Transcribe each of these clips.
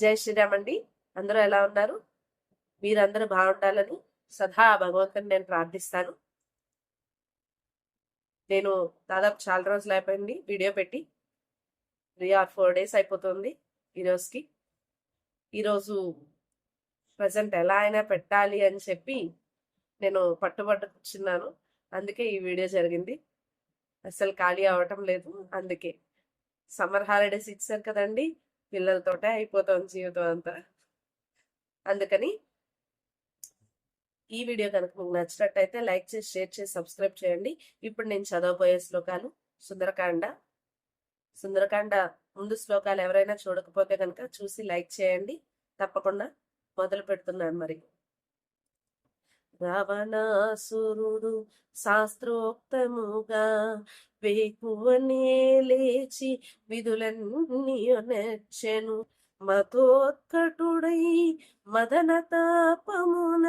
జై శ్రీరామ్ అండి. అందరూ ఎలా ఉన్నారు? మీరందరూ బాగుండాలని సదా భగవంతుని నేను ప్రార్థిస్తాను. నేను దాదాపు చాలా రోజులు అయిపోయింది వీడియో పెట్టి. త్రీ ఆర్ ఫోర్ డేస్ అయిపోతుంది ఈరోజుకి ఈరోజు ప్రజెంట్ ఎలా అయినా పెట్టాలి అని చెప్పి నేను పట్టుబట్టు కూర్చున్నాను. అందుకే ఈ వీడియో జరిగింది. అసలు ఖాళీ అవ్వటం లేదు. అందుకే. సమ్మర్ హాలిడేస్ ఇచ్చారు కదండి. పిల్లలతోటే అయిపోతాం జీవితం అంతా. అందుకని ఈ వీడియో కనుక మీకు నచ్చినట్టయితే లైక్ చేసి షేర్ చేసి సబ్స్క్రైబ్ చేయండి. ఇప్పుడు నేను చదవబోయే శ్లోకాలు సుందరకాండ. సుందరకాండ ముందు శ్లోకాలు ఎవరైనా చూడకపోతే కనుక చూసి లైక్ చేయండి. తప్పకుండా మొదలు పెడుతున్నాను మరి. రావణాసురుడు శాస్త్రోక్తముగా వేకువనే లేచి విధులన్నీ నెచ్చెను. మతోత్కటుడై మదన తాపమున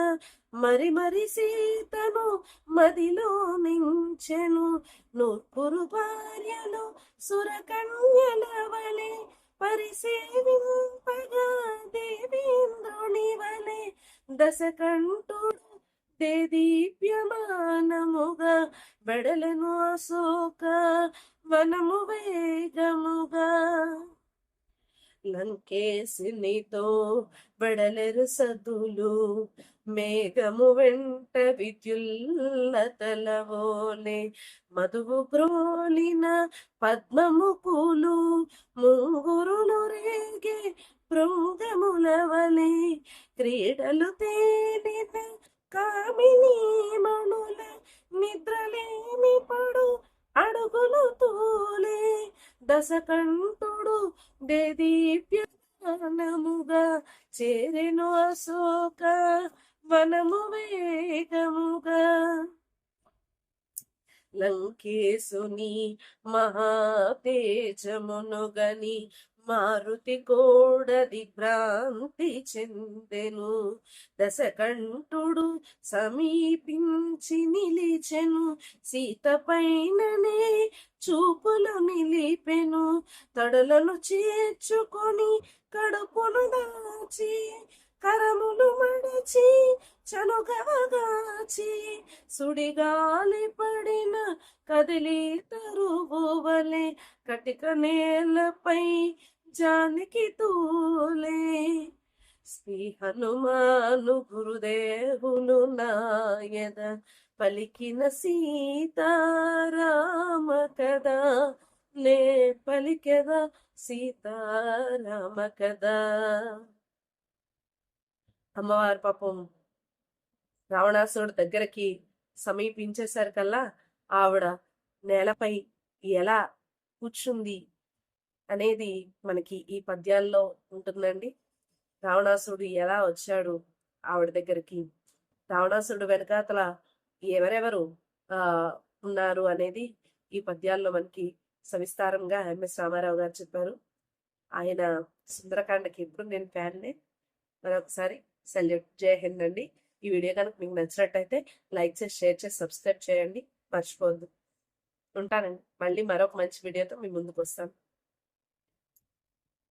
మరి మరి సీతను మదిలో నించెను నూర్పురు భార్యలు సురకన్యల వలె పరిసేవింపగా దేవేంద్రుని వలె నిత్య దీప్యమానముగా వెడలను అశోక వనము వేగముగా. లంకేశునితో వెడలెరు సదులు మేఘము వెంట విద్యుల్లతలవోలే మధువు గ్రోలిన పద్మము పూలు ముంగురులు రేగే భృంగములవలే క్రీడలు తేలిన కామిని మణుల నిద్రలేని పడు? అడుగులు తూలే దశకంఠుడు దేదీప్యముగా చేరెను అశోక వనము వేగముగా. లంకేశుని మహాతేజమునుగని మారుతి కోడది భ్రాంతి చెందెను. దశకంఠుడు సమీపించి నిలిచెను. సీత పైననే చూపులు నిలిపెను. తడలను చేర్చుకొని కడుపును దాచి కరములు మడచి చలుగవగాచి సుడిగాలి పడిన కదిలి తరువలే కటిక నేలపై జానికి తూలే. శ్రీ హనుమాను గురుదేవులు నాయద పలికిన సీతారామ కదా నే పలికెదా సీతారామ కదా అమ్మవారి పాపం రావణాసురుడు దగ్గరికి సమీపించేసరికల్లా ఆవిడ నేలపై ఎలా కూర్చుంది అనేది మనకి ఈ పద్యాల్లో ఉంటుందండి. రావణాసురుడు ఎలా వచ్చాడు ఆవిడ దగ్గరికి? రావణాసురుడు వెనకాతల ఎవరెవరు ఆ ఉన్నారు అనేది ఈ పద్యాల్లో మనకి సవిస్తారంగా ఎంఎస్ రామారావు గారు చెప్పారు. ఆయన సుందరకాండకి ఎప్పుడు నేను ఫ్యాన్నే. మరొకసారి సెల్యూట్. జై హింద్ అండి ఈ వీడియో కనుక మీకు నచ్చినట్టయితే లైక్ చేసి షేర్ చేసి సబ్స్క్రైబ్ చేయండి. మర్చిపోద్దు ఉంటానండి. మళ్ళీ మరొక మంచి వీడియోతో మీ ముందుకు వస్తాను.